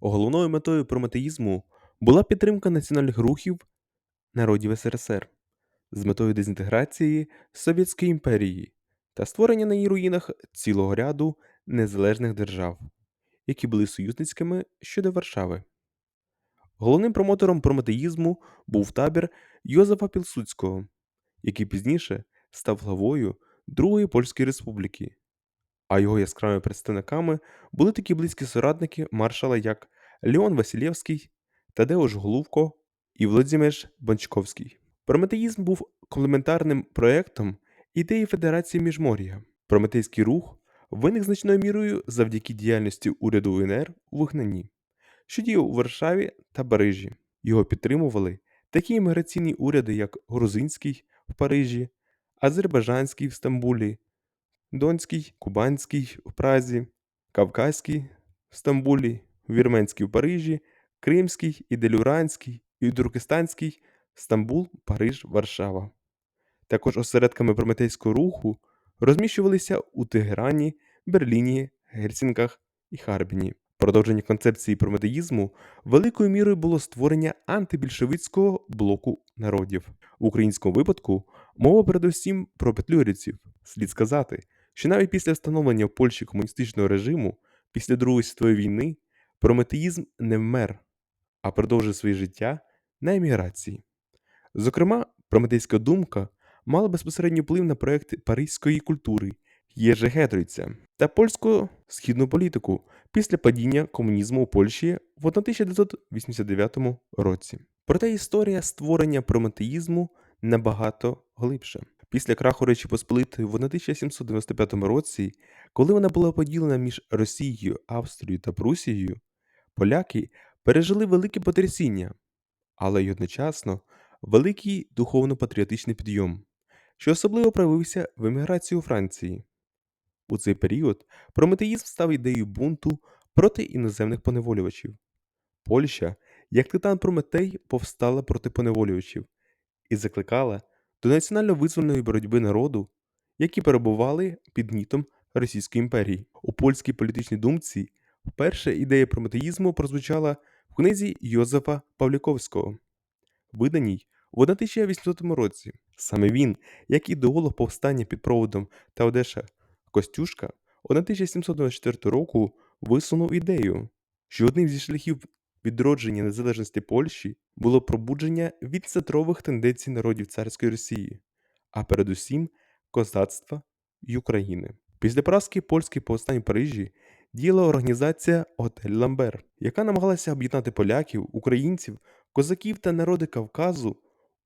Головною метою прометеїзму була підтримка національних рухів народів СРСР з метою дезінтеграції Совєтської імперії та створення на її руїнах цілого ряду незалежних держав, які були союзницькими щодо Варшави. Головним промотором прометеїзму був табір Йозефа Пілсудського, який пізніше став главою Другої Польської Республіки, а його яскравими представниками були такі близькі соратники маршала, як Леон Василєвський, Тадеуш Голубко і Володимир Бончковський. Прометеїзм був комплементарним проєктом ідеї Федерації Міжмор'я. Прометейський рух виник значною мірою завдяки діяльності уряду УНР у вигнанні, що діяв у Варшаві та Парижі. Його підтримували такі імміграційні уряди, як Грузинський в Парижі, Азербайджанський в Стамбулі, Донський, Кубанський в Празі, Кавказький в Стамбулі, Вірменський в Парижі, Кримський, Іделюранський і Туркестанський Стамбул, Париж, Варшава. Також осередками прометейського руху розміщувалися у Тегерані, Берліні, Гельсінках і Харбіні. Продовження концепції прометеїзму великою мірою було створення антибільшевицького блоку народів. В українському випадку мова передусім про петлюрівців. Слід сказати, що навіть після встановлення в Польщі комуністичного режиму після Другої світової війни прометеїзм не вмер, а продовжив своє життя на еміграції. Зокрема, прометейська думка мала безпосередній вплив на проєкт паризької культури Єжи Гетройця та польсько-східну політику після падіння комунізму у Польщі в 1989 році. Проте історія створення прометеїзму набагато глибша. Після краху Речі Посполитої в 1795 році, коли вона була поділена між Росією, Австрією та Прусією, поляки пережили велике потрясіння, але й одночасно великий духовно-патріотичний підйом, що особливо проявився в еміграції у Франції. У цей період прометеїзм став ідеєю бунту проти іноземних поневолювачів. Польща, як титан Прометей, повстала проти поневолювачів і закликала до національно-визвольної боротьби народу, які перебували під гнітом Російської імперії. У польській політичній думці вперше ідея прометеїзму прозвучала в книзі Йозефа Павліковського, виданій в 1800 році. Саме він, як ідеолог повстання під проводом Таодеша Костюшка, 1724 року висунув ідею, що одним зі шляхів відродження незалежності Польщі було пробудження від центрових тенденцій народів царської Росії, а передусім козацтва й України. Після поразки польських повстань в Парижі діяла організація Готель Ламбер, яка намагалася об'єднати поляків, українців, козаків та народи Кавказу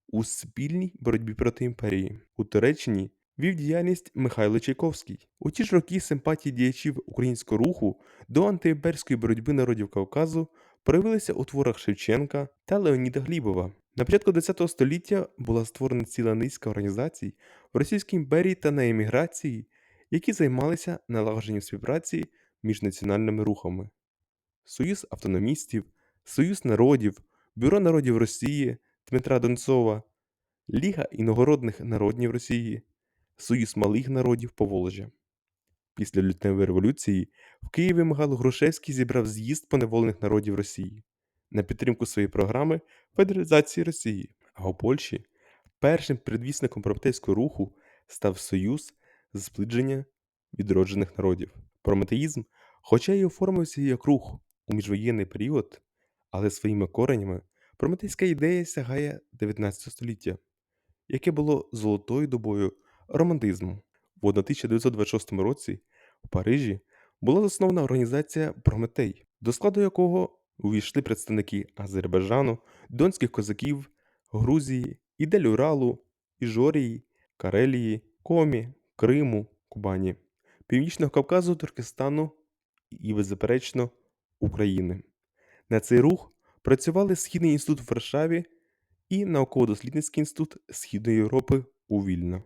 у спільній боротьбі проти імперії. У Туреччині вів діяльність Михайло Чайковський. У ті ж роки симпатії діячів українського руху до антиімперської боротьби народів Кавказу проявилися у творах Шевченка та Леоніда Глібова. На початку ХХ століття була створена ціла низка організацій в Російській імперії та на еміграції, які займалися налагодженням співпраці між національними рухами: Союз автономістів, Союз народів, Бюро народів Росії Дмитра Донцова, Ліга іногородних народів Росії, Союз малих народів Поволжя. Після лютневої революції в Києві Михайло Грушевський зібрав з'їзд поневолених народів Росії на підтримку своєї програми Федералізації Росії, а у Польщі першим предвісником прометейського руху став Союз з зближення відроджених народів. Прометеїзм, хоча й оформився як рух у міжвоєнний період, але своїми коренями прометейська ідея сягає 19 століття, яке було золотою добою романтизму. В 1926 році в Парижі була заснована організація Прометей, до складу якого увійшли представники Азербайджану, донських козаків, Грузії, Ідель Уралу, Іжорії, Карелії, Комі, Криму, Кубані, Північного Кавказу, Туркестану і, беззаперечно, України. На цей рух працювали Східний інститут в Варшаві і науково-дослідницький інститут Східної Європи у Вільно.